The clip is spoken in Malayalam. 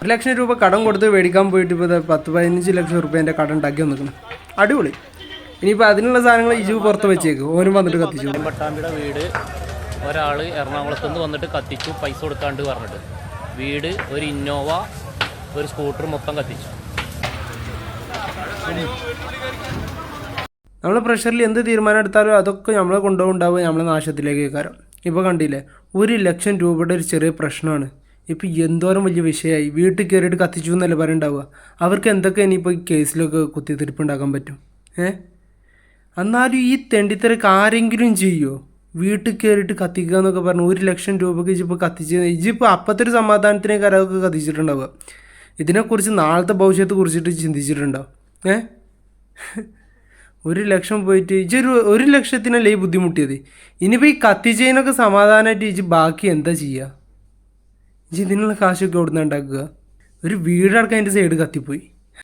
ഒരു ലക്ഷം രൂപ കടം കൊടുത്ത് മേടിക്കാൻ പോയിട്ട് ഇപ്പോൾ പത്ത് പതിനഞ്ച് ലക്ഷം റുപ്യേന്റെ കടം ഉണ്ടാക്കി വന്നിരിക്കുന്നു. അടിപൊളി. ഇനിയിപ്പോൾ അതിനുള്ള സാധനങ്ങൾ ഇജു പുറത്ത് വെച്ചേക്ക്. ഓനും വന്നിട്ട് കത്തിച്ചു. പട്ടാമ്പിയുടെ വീട് ഒരാൾ എറണാകുളത്ത് നിന്ന് വന്നിട്ട് കത്തിച്ചു പൈസ കൊടുക്കാണ്ട് പറഞ്ഞിട്ട്. വീട് ഒരു ഇന്നോവ ഒരു സ്കൂട്ടർ മൊത്തം കത്തിച്ചു. നമ്മൾ പ്രഷറിൽ എന്ത് തീരുമാനം എടുത്താലും അതൊക്കെ നമ്മളെ കൊണ്ടുപോകുണ്ടാവുക നമ്മളെ നാശത്തിലേക്ക് കാരണം ഇപ്പോൾ കണ്ടില്ലേ ഒരു ലക്ഷം രൂപയുടെ ഒരു ചെറിയ പ്രശ്നമാണ്. ഇപ്പോൾ എന്തോരം വലിയ വിഷയമായി വീട്ടിൽ കയറിയിട്ട് കത്തിച്ചു എന്നല്ലേ പറയുണ്ടാവുക? അവർക്ക് എന്തൊക്കെ ഇനിയിപ്പോൾ ഈ കേസിലൊക്കെ കുത്തിത്തിരിപ്പുണ്ടാക്കാൻ പറ്റും? ഏ? എന്നാലും ഈ തെണ്ടിത്തരക്ക് ആരെങ്കിലും ചെയ്യുമോ വീട്ടിൽ കയറിയിട്ട് കത്തിക്കുക എന്നൊക്കെ പറഞ്ഞു ഒരു ലക്ഷം രൂപയ്ക്ക് ഇജിപ്പോൾ കത്തിച്ച് ഇജിപ്പോൾ അപ്പത്തെ ഒരു സമാധാനത്തിനേക്ക് അതൊക്കെ കത്തിച്ചിട്ടുണ്ടാവുക. ഇതിനെക്കുറിച്ച് നാളത്തെ ഭവിഷ്യത്തെ കുറിച്ചിട്ട് ചിന്തിച്ചിട്ടുണ്ടാവും ഏ? ഒരു ലക്ഷം പോയിട്ട് ഇജൊരു ഒരു ലക്ഷത്തിനല്ലേ ഈ ബുദ്ധിമുട്ടിയത്? ഇനിയിപ്പോൾ ഈ കത്തിച്ചതിനൊക്കെ സമാധാനമായിട്ട് ഇജ് ബാക്കി എന്താ ചെയ്യുക ഇതിനുള്ള കാശൊക്കെ എവിടെ നിന്ന് ഉണ്ടാക്കുക? ഒരു വീടടക്കം അതിന്റെ സൈഡ് കത്തിപ്പോയി.